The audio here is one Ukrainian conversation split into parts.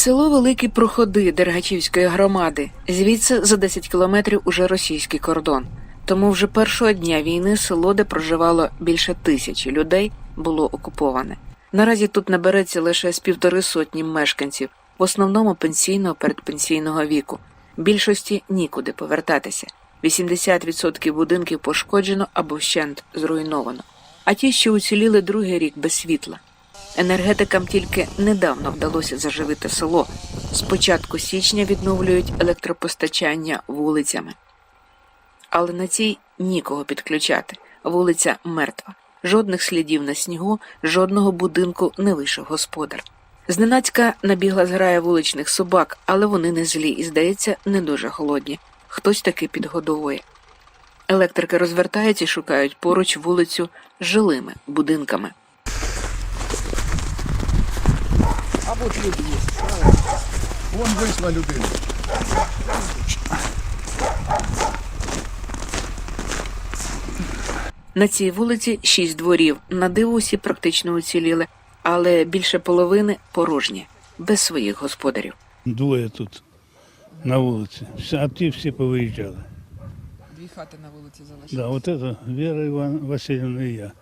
Село Великі Проходи Дергачівської громади. Звідси за 10 кілометрів уже російський кордон. Тому вже першого дня війни село, де проживало більше тисячі людей, було окуповане. Наразі тут набереться лише з півтори сотні мешканців, в основному пенсійного передпенсійного віку. Більшості нікуди повертатися. 80% будинків пошкоджено або вщент зруйновано. А ті, що уціліли другий рік без світла. Енергетикам тільки недавно вдалося заживити село. З початку січня відновлюють електропостачання вулицями. Але на цій нікого підключати. Вулиця мертва. Жодних слідів на снігу, жодного будинку не вийшов господар. Зненацька набігла зграя вуличних собак, але вони не злі і, здається, не дуже голодні. Хтось таки підгодовує. Електрики розвертаються і шукають поруч вулицю з жилими будинками. А вот люди есть. Вон вийшла людина. На цій вулиці шість дворів. На диво усі практично уціліли, але більше половини порожні, без своїх господарів. Двоє тут на вулиці. А ті всі повиїжджали. Дві хати на вулиці залишилися. Да, от це Віра Іван Васильівна і я.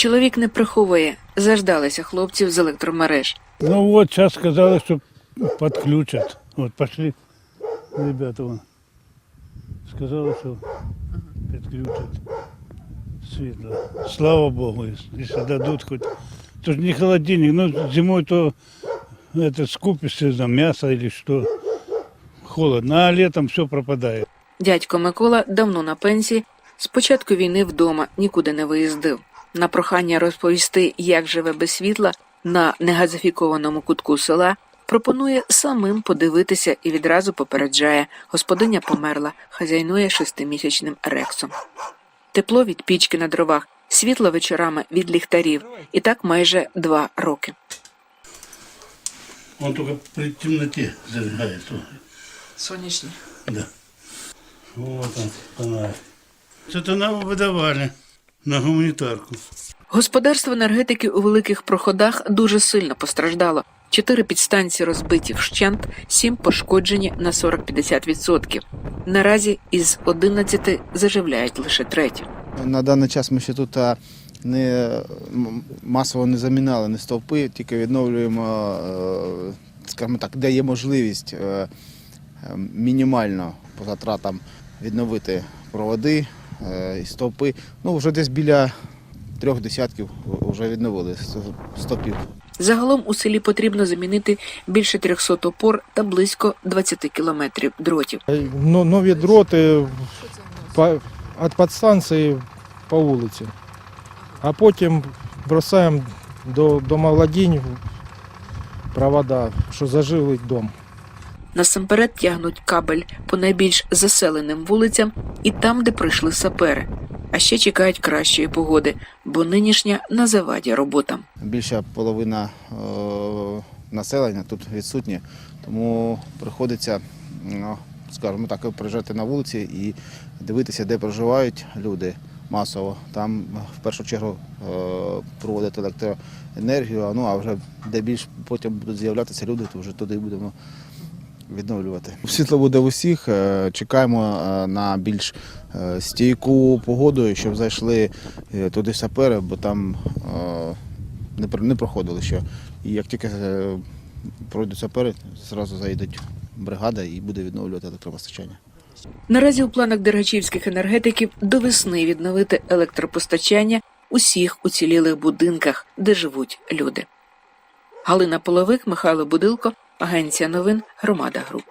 Чоловік не приховує, заждалися хлопців з електромереж. Ну от зараз сказали, що підключать. От пішли ребята вон. Сказали, що підключать світло. Слава Богу, якщо дадуть хоч. То ж не холодильник, ну зимой то это скупишься за мясо или что. Холодно, а летом все пропадает. Дядько Микола давно на пенсії, з початку війни вдома нікуди не виїздив. На прохання розповісти, як живе без світла на негазифікованому кутку села, пропонує самим подивитися і відразу попереджає. Господиня померла, хазяйнує шестимісячним рексом. Тепло від пічки на дровах, світло вечорами від ліхтарів. І так майже два роки. Он только при темноте зажигается. Сонячні. Да. Вот он, фонарь. Это нам выдавали на гуманитарку. Господарство енергетики у великих проходах дуже сильно постраждало. Чотири підстанції розбиті вщент, сім пошкоджені на 40-50%. Наразі із 11 заживляють лише третю. На даний час ми ще тут не масово не замінали не стовпи, тільки відновлюємо, е, скажімо так, де є можливість е, мінімально по затратам відновити проводи стовпи. Ну, вже десь біля трьох десятків вже відновили стовпів. Загалом у селі потрібно замінити більше 300 опор та близько 20 кілометрів дротів. Нові дроти по, від підстанції по вулиці. А потім бросаємо до домовладінь провода, що заживить дом. Насамперед тягнуть кабель по найбільш заселеним вулицям і там, де прийшли сапери. А ще чекають кращої погоди, бо нинішня на заваді роботам. Більша половина е, населення тут відсутні, тому приходиться, ну, скажімо так, приїжджати на вулиці і дивитися, де проживають люди масово. Там в першу чергу е, проводити електроенергію, ну а вже де більш потім будуть з'являтися люди, то вже туди будемо відновлювати. Світло буде в усіх. е, Чекаємо е, на більш е, стійку погоду, щоб зайшли туди сапери, бо там не, проходили ще. І як тільки пройдуть сапери, зразу зайдуть бригада і буде відновлювати електропостачання. Наразі у планах дергачівських енергетиків до весни відновити електропостачання усіх уцілілих будинках, де живуть люди. Галина Половик, Михайло Будилко, Агенція новин, Громада Груп.